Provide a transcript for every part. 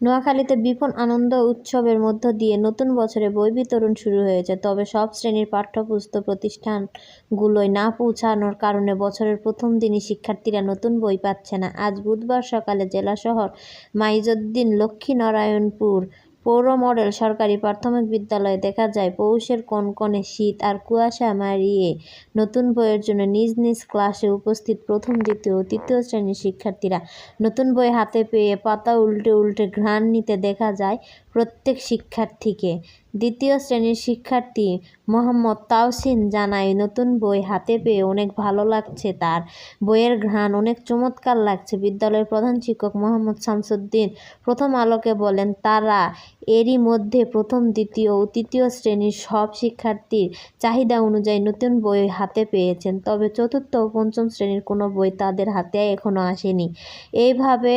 নোয়াখালীতে বিপুল আনন্দ উৎসবের মধ্য দিয়ে নতুন বছরে বই বিতরণ শুরু হয়েছে। তবে সব শ্রেণির পাঠ্যপুস্তক প্রতিষ্ঠানগুলোয় না পৌঁছানোর কারণে বছরের প্রথম দিনই শিক্ষার্থীরা নতুন বই পাচ্ছে না। আজ বুধবার সকালে জেলা শহর মাইজুদ্দিন লক্ষ্মীনারায়ণপুর পৌর মডেল সরকারি প্রাথমিক বিদ্যালয়ে দেখা যায় পৌষের কনকনে শীত আর কুয়াশা মারিয়ে নতুন বইয়ের জন্য নিজ নিজ ক্লাসে উপস্থিত প্রথম, দ্বিতীয় ও তৃতীয় শ্রেণির শিক্ষার্থীরা। নতুন বই হাতে পেয়ে পাতা উল্টে উল্টে ঘ্রাণ নিতে দেখা যায় প্রত্যেক শিক্ষার্থীকে। দ্বিতীয় শ্রেণির শিক্ষার্থী মোহাম্মদ তাওসিন জানায়, নতুন বই হাতে পেয়ে অনেক ভালো লাগছে তার। বইয়ের ঘ্রাণ অনেক চমৎকার লাগছে। বিদ্যালয়ের প্রধান শিক্ষক মোহাম্মদ শামসুদ্দিন প্রথম আলোকে বলেন, তারা এরই মধ্যে প্রথম, দ্বিতীয় ও তৃতীয় শ্রেণির সব শিক্ষার্থীর চাহিদা অনুযায়ী নতুন বই হাতে পেয়েছেন। তবে চতুর্থ ও পঞ্চম শ্রেণির কোনো বই তাদের হাতে এখনও আসেনি। এইভাবে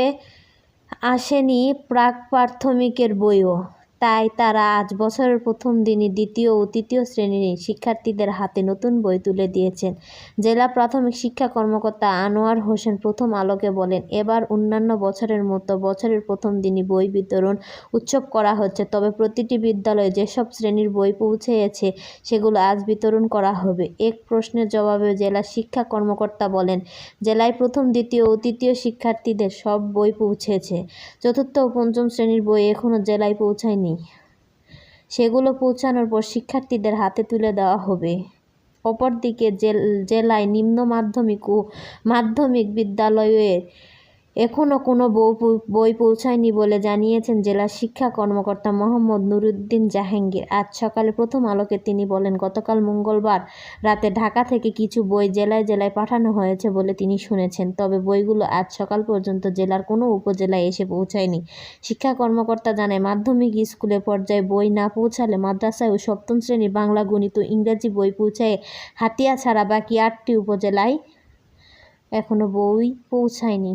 আসেনি প্রাক প্রাথমিকের বইও। তাই তারা আজ বছরের প্রথম দিনই দ্বিতীয় ও তৃতীয় শ্রেণির শিক্ষার্থীদের হাতে নতুন বই তুলে দিয়েছেন। জেলা প্রাথমিক শিক্ষা কর্মকর্তা আনোয়ার হোসেন প্রথম আলোকে বলেন, এবার অন্যান্য বছরের মতো বছরের প্রথম দিনই বই বিতরণ উৎসব করা হচ্ছে, তবে প্রতিটি বিদ্যালয়ে যেসব শ্রেণির বই পৌঁছেছে সেগুলো আজ বিতরণ করা হবে। এক প্রশ্নের জবাবে জেলা শিক্ষা কর্মকর্তা বলেন, জেলায় প্রথম, দ্বিতীয় ও তৃতীয় শিক্ষার্থীদের সব বই পৌঁছেছে। চতুর্থ ও পঞ্চম শ্রেণির বই এখনও জেলায় পৌঁছায়নি। সেগুলো পৌঁছানোর পর শিক্ষার্থীদের হাতে তুলে দেওয়া হবে। অপরদিকে জেলায় নিম্ন মাধ্যমিক ও মাধ্যমিক বিদ্যালয়ে এখনও কোনো বই পৌঁছায়নি বলে জানিয়েছেন জেলা শিক্ষা কর্মকর্তা মোহাম্মদ নুরুদ্দিন জাহাঙ্গীর। আজ সকালে প্রথম আলোকে তিনি বলেন, গতকাল মঙ্গলবার রাতে ঢাকা থেকে কিছু বই জেলায় জেলায় পাঠানো হয়েছে বলে তিনি শুনেছেন। তবে বইগুলো আজ সকাল পর্যন্ত জেলার কোনো উপজেলায় এসে পৌঁছায়নি। শিক্ষা কর্মকর্তা জানায়, মাধ্যমিক স্কুলে পর্যায়ে বই না পৌঁছালে মাদ্রাসায় ও সপ্তম শ্রেণির বাংলা, গণিত ও ইংরেজি বই পৌঁছায় হাতিয়া ছাড়া বাকি আটটি উপজেলায় এখনও বই পৌঁছায়নি।